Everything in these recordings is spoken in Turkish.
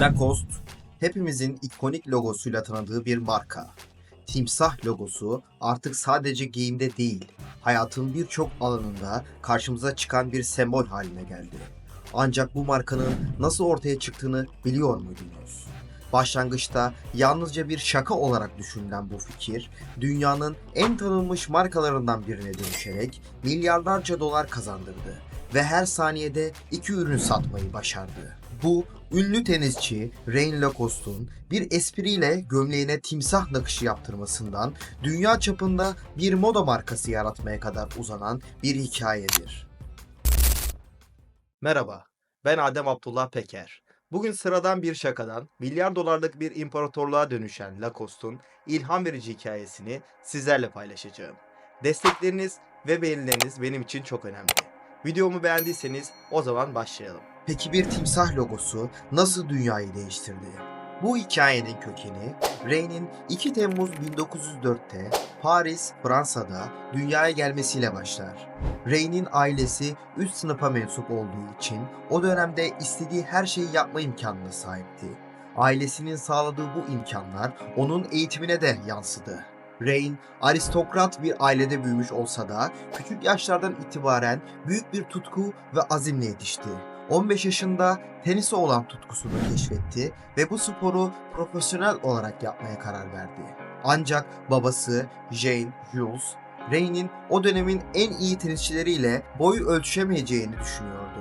Lacoste, hepimizin ikonik logosuyla tanıdığı bir marka. Timsah logosu artık sadece giyimde değil, hayatın birçok alanında karşımıza çıkan bir sembol haline geldi. Ancak bu markanın nasıl ortaya çıktığını biliyor muydunuz? Başlangıçta yalnızca bir şaka olarak düşünülen bu fikir, dünyanın en tanınmış markalarından birine dönüşerek milyarlarca dolar kazandırdı ve her saniyede iki ürün satmayı başardı. Bu ünlü tenisçi Rain Lacoste'un bir espriyle gömleğine timsah nakışı yaptırmasından dünya çapında bir moda markası yaratmaya kadar uzanan bir hikayedir. Merhaba, ben Adem Abdullah Peker. Bugün sıradan bir şakadan milyar dolarlık bir imparatorluğa dönüşen Lacoste'un ilham verici hikayesini sizlerle paylaşacağım. Destekleriniz ve beğenileriniz benim için çok önemli. Videomu beğendiyseniz o zaman başlayalım. Peki bir timsah logosu nasıl dünyayı değiştirdi? Bu hikayenin kökeni Rey'nin 2 Temmuz 1904'te Paris, Fransa'da dünyaya gelmesiyle başlar. Rey'nin ailesi üst sınıfa mensup olduğu için o dönemde istediği her şeyi yapma imkanına sahipti. Ailesinin sağladığı bu imkanlar onun eğitimine de yansıdı. Rain, aristokrat bir ailede büyümüş olsa da küçük yaşlardan itibaren büyük bir tutku ve azimle yetişti. 15 yaşında tenise olan tutkusunu keşfetti ve bu sporu profesyonel olarak yapmaya karar verdi. Ancak babası Jane Jules, Rain'in o dönemin en iyi tenisçileriyle boy ölçüşemeyeceğini düşünüyordu.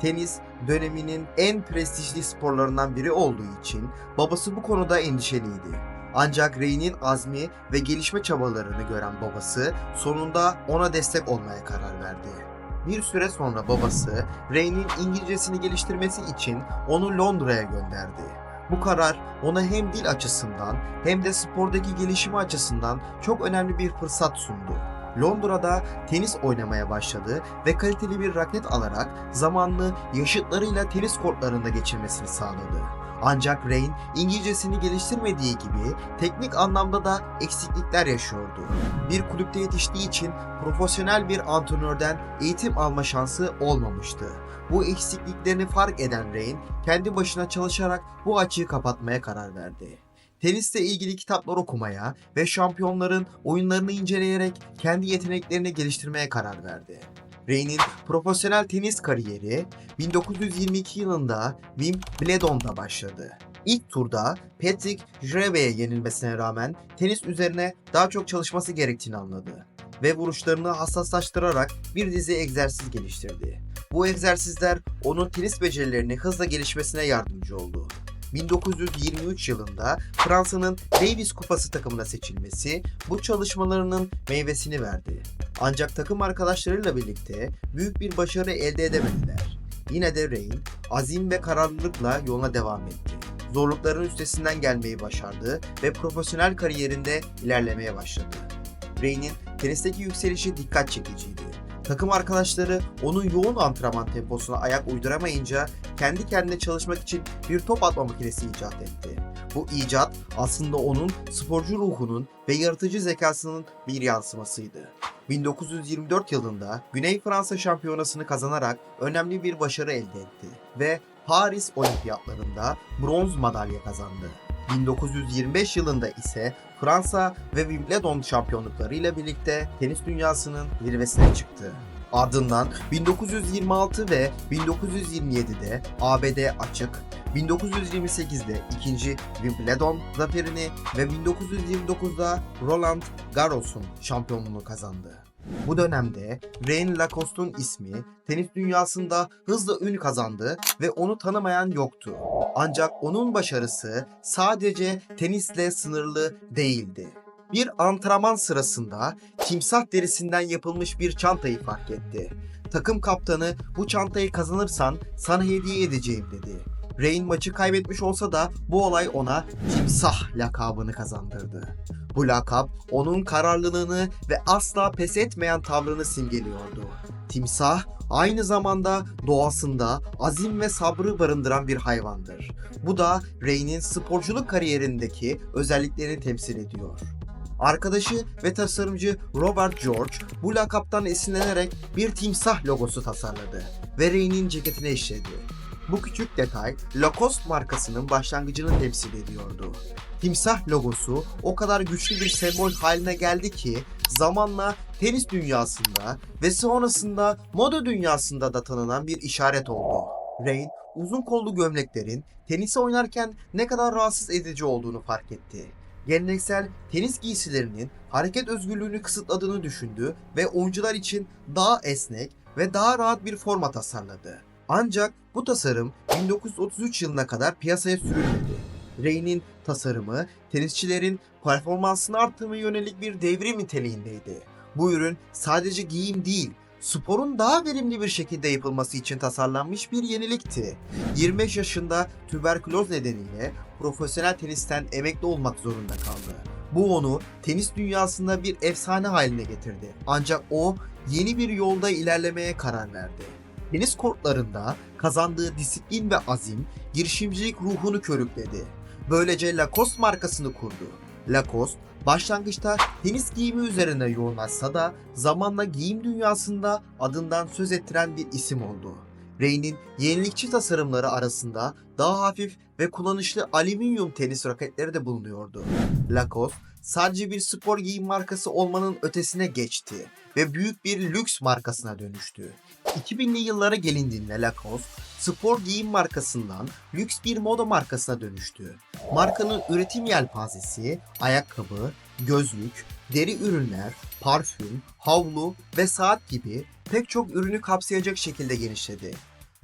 Tenis döneminin en prestijli sporlarından biri olduğu için babası bu konuda endişeliydi. Ancak Rey'nin azmi ve gelişme çabalarını gören babası sonunda ona destek olmaya karar verdi. Bir süre sonra babası Rey'nin İngilizcesini geliştirmesi için onu Londra'ya gönderdi. Bu karar ona hem dil açısından hem de spordaki gelişimi açısından çok önemli bir fırsat sundu. Londra'da tenis oynamaya başladı ve kaliteli bir raket alarak zamanını yaşıtlarıyla tenis kortlarında geçirmesini sağladı. Ancak Rain İngilizcesini geliştirmediği gibi teknik anlamda da eksiklikler yaşıyordu. Bir kulüpte yetiştiği için profesyonel bir antrenörden eğitim alma şansı olmamıştı. Bu eksikliklerini fark eden Rain kendi başına çalışarak bu açığı kapatmaya karar verdi. Tenisle ilgili kitaplar okumaya ve şampiyonların oyunlarını inceleyerek kendi yeteneklerini geliştirmeye karar verdi. Rain'in profesyonel tenis kariyeri 1922 yılında Wimbledon'da başladı. İlk turda Patrick Jreve'ye yenilmesine rağmen tenis üzerine daha çok çalışması gerektiğini anladı ve vuruşlarını hassaslaştırarak bir dizi egzersiz geliştirdi. Bu egzersizler onun tenis becerilerini hızla gelişmesine yardımcı oldu. 1923 yılında Fransa'nın Davis Kupası takımına seçilmesi bu çalışmalarının meyvesini verdi. Ancak takım arkadaşlarıyla birlikte büyük bir başarı elde edemediler. Yine de Rain azim ve kararlılıkla yoluna devam etti. Zorlukların üstesinden gelmeyi başardı ve profesyonel kariyerinde ilerlemeye başladı. Rain'in tenisteki yükselişi dikkat çekiciydi. Takım arkadaşları onun yoğun antrenman temposuna ayak uyduramayınca kendi kendine çalışmak için bir top atma makinesi icat etti. Bu icat aslında onun sporcu ruhunun ve yaratıcı zekasının bir yansımasıydı. 1924 yılında Güney Fransa şampiyonasını kazanarak önemli bir başarı elde etti ve Paris Olimpiyatlarında bronz madalya kazandı. 1925 yılında ise Fransa ve Wimbledon şampiyonlukları ile birlikte tenis dünyasının zirvesine çıktı. Ardından 1926 ve 1927'de ABD açık, 1928'de ikinci Wimbledon zaferini ve 1929'da Roland Garros'un şampiyonluğunu kazandı. Bu dönemde Rain Lacoste'un ismi tenis dünyasında hızla ün kazandı ve onu tanımayan yoktu. Ancak onun başarısı sadece tenisle sınırlı değildi. Bir antrenman sırasında timsah derisinden yapılmış bir çantayı fark etti. Takım kaptanı bu çantayı kazanırsan sana hediye edeceğim dedi. Rain maçı kaybetmiş olsa da bu olay ona timsah lakabını kazandırdı. Bu lakap onun kararlılığını ve asla pes etmeyen tavrını simgeliyordu. Timsah aynı zamanda doğasında azim ve sabrı barındıran bir hayvandır. Bu da Ray'nin sporculuk kariyerindeki özelliklerini temsil ediyor. Arkadaşı ve tasarımcı Robert George bu lakaptan esinlenerek bir timsah logosu tasarladı ve Ray'nin ceketine işledi. Bu küçük detay Lacoste markasının başlangıcını temsil ediyordu. Timsah logosu o kadar güçlü bir sembol haline geldi ki zamanla tenis dünyasında ve sonrasında moda dünyasında da tanınan bir işaret oldu. Rain uzun kollu gömleklerin tenisi oynarken ne kadar rahatsız edici olduğunu fark etti. Geleneksel tenis giysilerinin hareket özgürlüğünü kısıtladığını düşündü ve oyuncular için daha esnek ve daha rahat bir forma tasarladı. Ancak bu tasarım 1933 yılına kadar piyasaya sürülmedi. Rain'in tasarımı tenisçilerin performansını arttırmaya yönelik bir devrim niteliğindeydi. Bu ürün sadece giyim değil, sporun daha verimli bir şekilde yapılması için tasarlanmış bir yenilikti. 25 yaşında tüberküloz nedeniyle profesyonel tenisten emekli olmak zorunda kaldı. Bu onu tenis dünyasında bir efsane haline getirdi. Ancak o yeni bir yolda ilerlemeye karar verdi. Tenis kortlarında kazandığı disiplin ve azim girişimcilik ruhunu körükledi. Böylece Lacoste markasını kurdu. Lacoste başlangıçta tenis giyimi üzerine yoğunlaşsa da zamanla giyim dünyasında adından söz ettiren bir isim oldu. Rain'in yenilikçi tasarımları arasında daha hafif ve kullanışlı alüminyum tenis raketleri de bulunuyordu. Lacoste sadece bir spor giyim markası olmanın ötesine geçti ve büyük bir lüks markasına dönüştü. 2000'li yıllara gelindiğinde Lacoste, spor giyim markasından lüks bir moda markasına dönüştü. Markanın üretim yelpazesi, ayakkabı, gözlük, deri ürünler, parfüm, havlu ve saat gibi pek çok ürünü kapsayacak şekilde genişledi.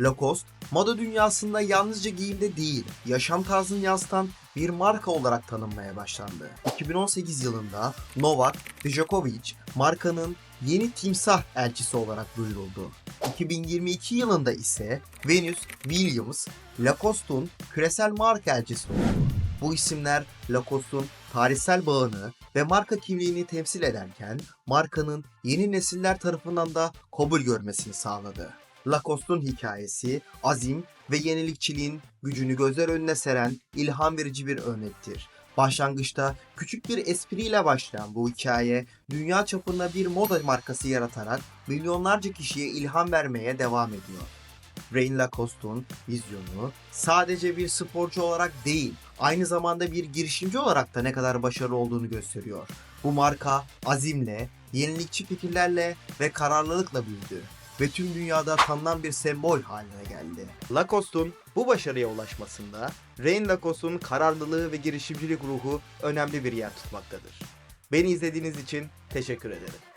Lacoste, moda dünyasında yalnızca giyimde değil, yaşam tarzını yansıtan bir marka olarak tanınmaya başlandı. 2018 yılında Novak Djokovic markanın yeni timsah elçisi olarak duyuruldu. 2022 yılında ise Venus Williams, Lacoste'un küresel marka elçisi oldu. Bu isimler Lacoste'un tarihsel bağını ve marka kimliğini temsil ederken markanın yeni nesiller tarafından da kabul görmesini sağladı. Lacoste'un hikayesi, azim ve yenilikçiliğin gücünü gözler önüne seren ilham verici bir örnektir. Başlangıçta küçük bir espriyle başlayan bu hikaye dünya çapında bir moda markası yaratarak milyonlarca kişiye ilham vermeye devam ediyor. Rain Lacoste'un vizyonu sadece bir sporcu olarak değil, aynı zamanda bir girişimci olarak da ne kadar başarılı olduğunu gösteriyor. Bu marka azimle, yenilikçi fikirlerle ve kararlılıkla büyüdü ve tüm dünyada tanınan bir sembol haline geldi. Lacoste'un bu başarıya ulaşmasında Rain Lacoste'un kararlılığı ve girişimcilik ruhu önemli bir yer tutmaktadır. Beni izlediğiniz için teşekkür ederim.